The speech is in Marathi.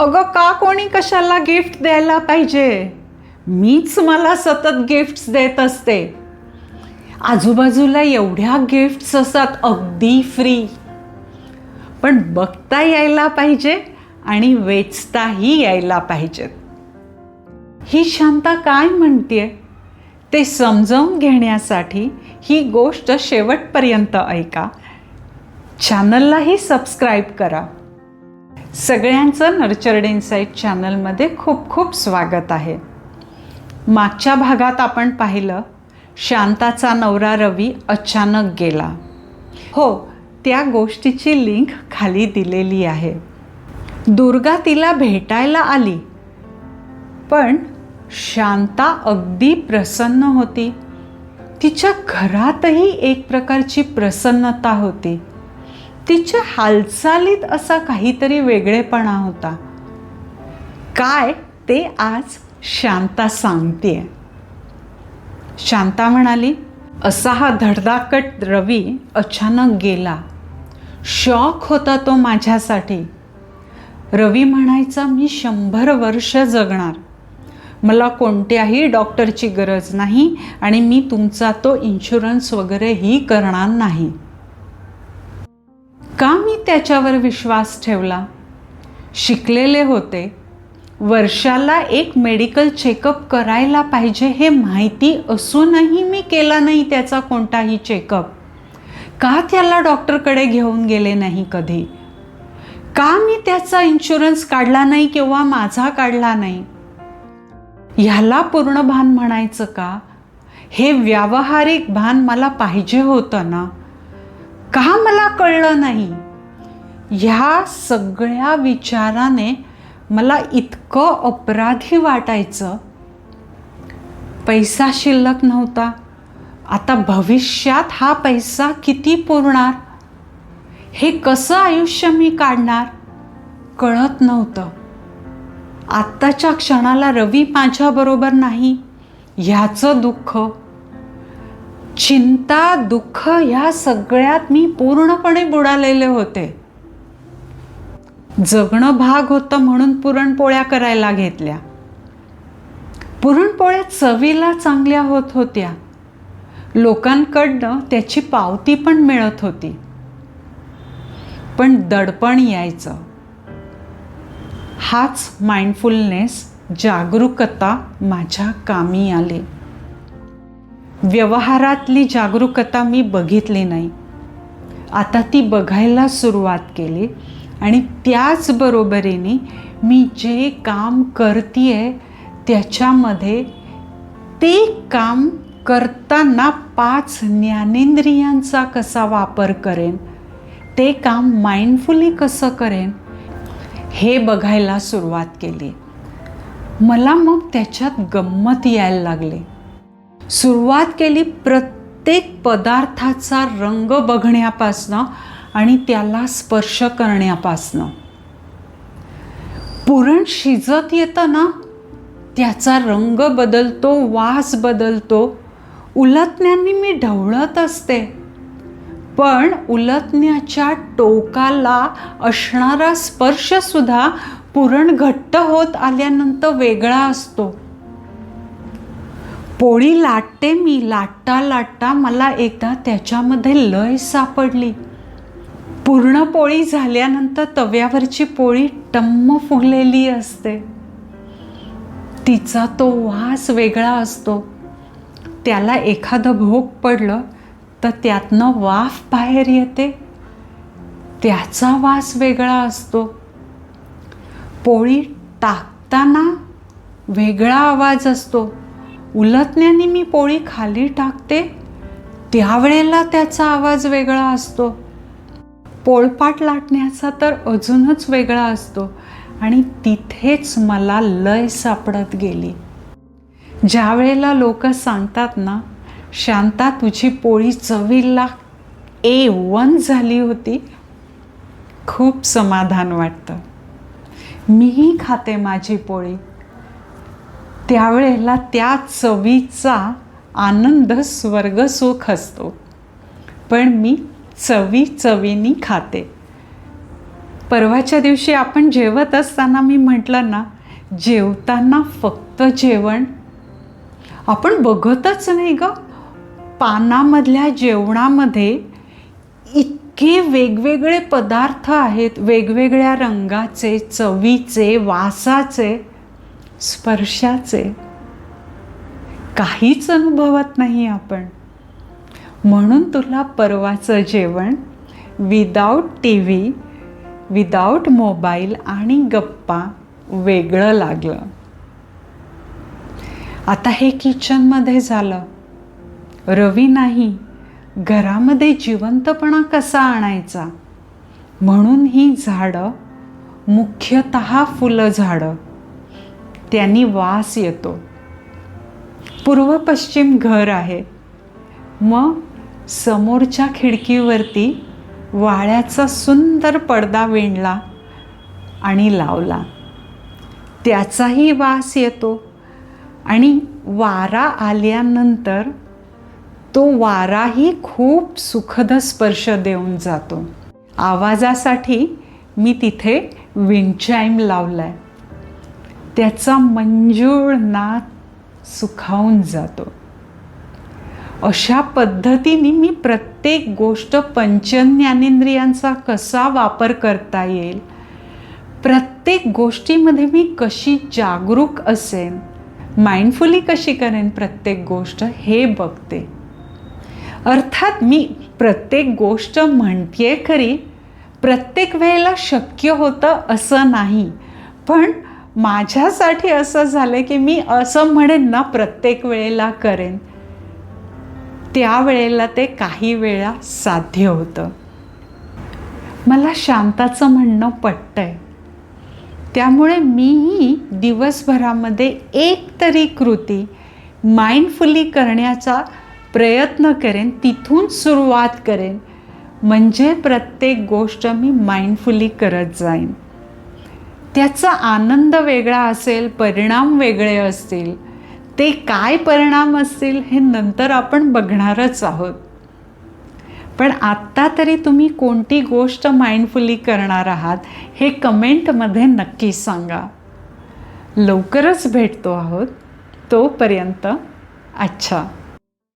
अगं का कोणी कशाला गिफ्ट द्यायला पाहिजे? मीच मला सतत गिफ्ट्स देत असते. आजूबाजूला एवढ्या गिफ्ट्स असतात अगदी फ्री पण बघता यायला पाहिजे आणि वेचताही यायला पाहिजेत ही शांता काय म्हणते ते समजावून घेण्यासाठी ही गोष्ट शेवटपर्यंत ऐका. चॅनललाही सबस्क्राईब करा. सगळ्यांचं नर्चर्ड इन्साईट चॅनलमध्ये खूप खूप स्वागत आहे. मागच्या भागात आपण पाहिलं शांताचा नवरा रवी अचानक गेला. हो त्या गोष्टीची लिंक खाली दिलेली आहे. दुर्गा तिला भेटायला आली. पण शांता अगदी प्रसन्न होती. तिच्या घरातही एक प्रकारची प्रसन्नता होती. तिच्या हालचालीत असा काहीतरी वेगळेपणा होता. काय ते आज शांता सांगते शांता म्हणाली असा हा धडधाकट रवी अचानक गेला. शॉक होता तो माझ्यासाठी. रवी म्हणायचा मी शंभर वर्ष जगणार. मला कोणत्याही डॉक्टरची गरज नाही आणि मी तुमचा तो इन्शुरन्स वगैरेही करणार नाही. त्याच्यावर विश्वास ठेवला. शिकलेले होते. वर्षाला एक मेडिकल चेकअप करायला पाहिजे हे माहिती असूनही मी केला नाही त्याचा कोणताही चेकअप. का त्याला डॉक्टरकडे घेऊन गेले नाही कधी? का मी त्याचा इन्शुरन्स काढला नाही किंवा माझा काढला नाही? ह्याला पूर्ण भान म्हणायचं का? हे व्यावहारिक भान मला पाहिजे होतं ना? का मला कळलं नाही? ह्या सगळ्या विचाराने मला इतकं अपराधी वाटायचं. पैसा शिल्लक नव्हता. आता भविष्यात हा पैसा किती पुरणार? हे कसं आयुष्य मी काढणार? कळत नव्हतं. आत्ताच्या क्षणाला रवी माझ्याबरोबर नाही. ह्याचं दुःख. चिंता दुःख ह्या सगळ्यात मी पूर्णपणे बुडालेले होते. जगणं भाग होतं म्हणून पुरणपोळ्या करायला घेतल्या. पुरणपोळ्या चवीला चांगल्या होत होत्या. लोकांकडनं त्याची पावती पण मिळत होती. पण दडपण यायचं. हाच माइंडफुलनेस जागरूकता माझ्या कामी आली. व्यवहारातली जागरूकता मी बघितली नाही. आता ती बघायला सुरुवात केली. आणि त्याचबरोबरीने मी जे काम करतीये त्याच्यामध्ये ते काम करताना पाच ज्ञानेंद्रियांचा कसा वापर करेन ते काम माइंडफुली कसं करेन हे बघायला सुरुवात केली. मला मग त्याच्यात गंमत यायला लागली. सुरुवात केली प्रत्येक पदार्थाचा रंग बघण्यापासनं आणि त्याला स्पर्श करण्यापासनं. पुरण शिजत येतं ना त्याचा रंग बदलतो वास बदलतो. उलटण्यांनी मी ढवळत असते. पण उलटण्याच्या टोकाला असणारा स्पर्शसुद्धा पुरण घट्ट होत आल्यानंतर वेगळा असतो. पोळी लाटते मी लाटता लाटता मला एकदा त्याच्यामध्ये लय सापडली. पूर्ण पोळी झाल्यानंतर तव्यावरची पोळी टम्म फुगलेली असते. तिचा तो वास वेगळा असतो. त्याला एखादं भोग पडलं तर त्यातनं वाफ बाहेर येते. त्याचा वास वेगळा असतो. पोळी टाकताना वेगळा आवाज असतो. उलटण्याने मी पोळी खाली टाकते त्यावेळेला त्याचा आवाज वेगळा असतो. पोळपाट लाटण्याचा तर अजूनच वेगळा असतो. आणि तिथेच मला लय सापडत गेली. ज्या वेळेला लोक सांगतात ना शांता तुझी पोळी चवीला ए वन झाली होती खूप समाधान वाटतं. मीही खाते माझी पोळी. त्यावेळेला त्या चवीचा आनंद स्वर्गसुख असतो. पण मी चवी चवीनी खाते. परवाच्या दिवशी आपण जेवत असताना मी म्हटलं ना जेवताना फक्त जेवण. आपण बघतच नाही ग. पानामधल्या जेवणामध्ये इतके वेगवेगळे पदार्थ आहेत वेगवेगळ्या रंगाचे चवीचे वासाचे स्पर्शाचे. काहीच अनुभवत नाही आपण. म्हणून तुला परवाचं जेवण without T V without mobile आणि गप्पा वेगळं लागलं. आता हे किचनमध्ये झालं. रवी नाही. घरामध्ये जिवंतपणा कसा आणायचा? म्हणून ही झाडं मुख्यतः फुलं झाडं त्यांनी वास येतो. पूर्व पश्चिम घर आहे. मग समोरच्या खिडकीवरती वाळ्याचा सुंदर पडदा विणला आणि लावला. त्याचाही वास येतो. आणि वारा आल्यानंतर तो वाराही खूप सुखद स्पर्श देऊन जातो. आवाजासाठी मी तिथे विंचाईम लावलाय. त्याचा मंजूळ नाद सुखावून जातो. अशा पद्धतीने मी प्रत्येक गोष्ट पंचज्ञानेंद्रियांचा कसा वापर करता येईल? प्रत्येक गोष्टीमध्ये मी कशी जागरूक असेन? माइंडफुली कशी करेन प्रत्येक गोष्ट? हे बघते. अर्थात मी प्रत्येक गोष्ट म्हणते खरी प्रत्येक वेळेला शक्य होतं असं नाही. पण माझ्यासाठी असं झालं की मी असं म्हणेन ना प्रत्येक वेळेला करेन. त्यावेळेला ते काही वेळा साध्य होतं. मला शांताचं म्हणणं पटतंय. त्यामुळे मीही दिवसभरामध्ये एक तरी कृती माइंडफुली करण्याचा प्रयत्न करेन तिथून सुरुवात करेन. म्हणजे प्रत्येक गोष्ट मी माइंडफुली करत जाईन. त्याचा आनंद वेगळा असेल परिणाम वेगळे असतील. ते काय परिणाम असतील हे नंतर आपण बघणारच आहोत. पण आत्ता तरी तुम्ही कोणती गोष्ट माइंडफुली करणार आहात हे कमेंटमध्ये नक्की सांगा. लवकरच भेटतो आहोत. तोपर्यंत अच्छा.